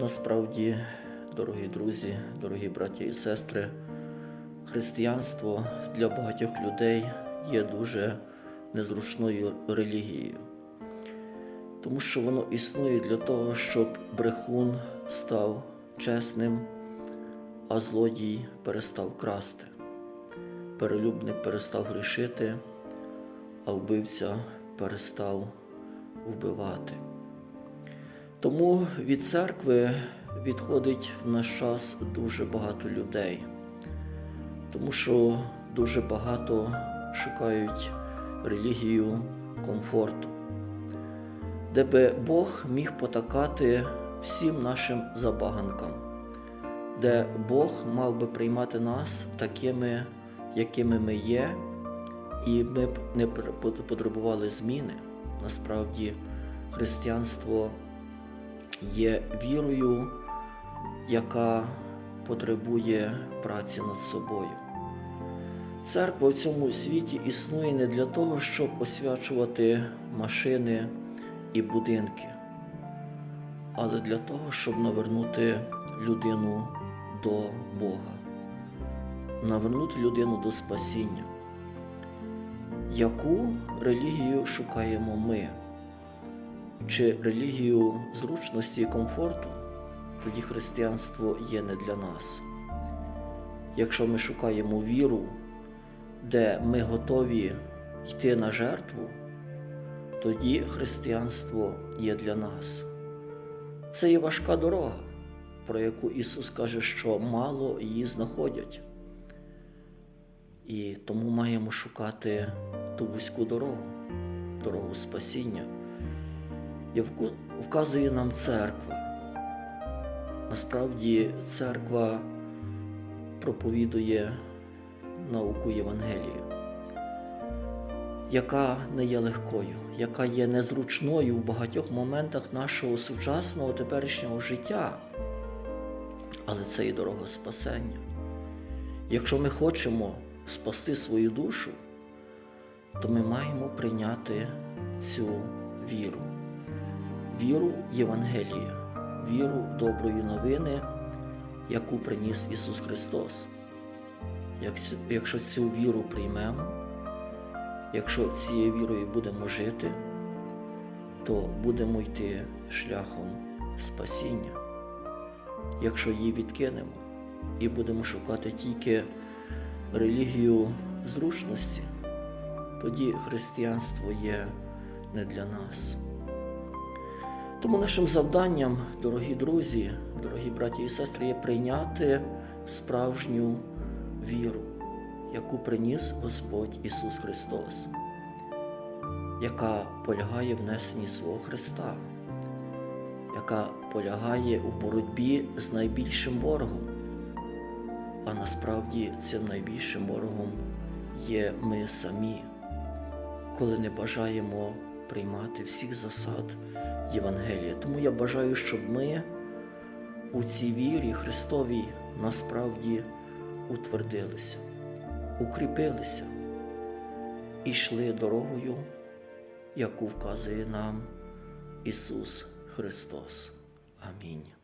Насправді, дорогі друзі, дорогі браті і сестри, християнство для багатьох людей є дуже незручною релігією, тому що воно існує для того, щоб брехун став чесним, а злодій перестав красти, перелюбник перестав грішити, а вбивця перестав вбивати. Тому від церкви відходить в наш час дуже багато людей, тому що дуже багато шукають релігію комфорту, де би Бог міг потакати всім нашим забаганкам, де Бог мав би приймати нас такими, якими ми є, і ми б не потребували зміни. Насправді, християнство є вірою, яка потребує праці над собою. Церква в цьому світі існує не для того, щоб освячувати машини і будинки, але для того, щоб навернути людину до Бога, навернути людину до спасіння. Яку релігію шукаємо ми? Чи релігію зручності і комфорту, тоді християнство є не для нас. Якщо ми шукаємо віру, де ми готові йти на жертву, тоді християнство є для нас. Це є важка дорога, про яку Ісус каже, що мало її знаходять. І тому маємо шукати ту вузьку дорогу, дорогу спасіння вказує нам церква. Насправді церква проповідує науку Євангелія, яка не є легкою, яка є незручною в багатьох моментах нашого сучасного теперішнього життя. Але це і дорога спасення. Якщо ми хочемо спасти свою душу, то ми маємо прийняти цю віру віру Євангелія, віру доброї новини, яку приніс Ісус Христос. Якщо цю віру приймемо, якщо цією вірою будемо жити, то будемо йти шляхом спасіння. Якщо її відкинемо і будемо шукати тільки релігію зручності, тоді християнство є не для нас. Тому нашим завданням, дорогі друзі, дорогі браті і сестри, є прийняти справжню віру, яку приніс Господь Ісус Христос, яка полягає в несенні свого Христа, яка полягає у боротьбі з найбільшим ворогом. А насправді цим найбільшим ворогом є ми самі, коли не бажаємо приймати всіх засад Євангелія. Тому я бажаю, щоб ми у цій вірі Христовій насправді утвердилися, укріпилися і йшли дорогою, яку вказує нам Ісус Христос. Амінь.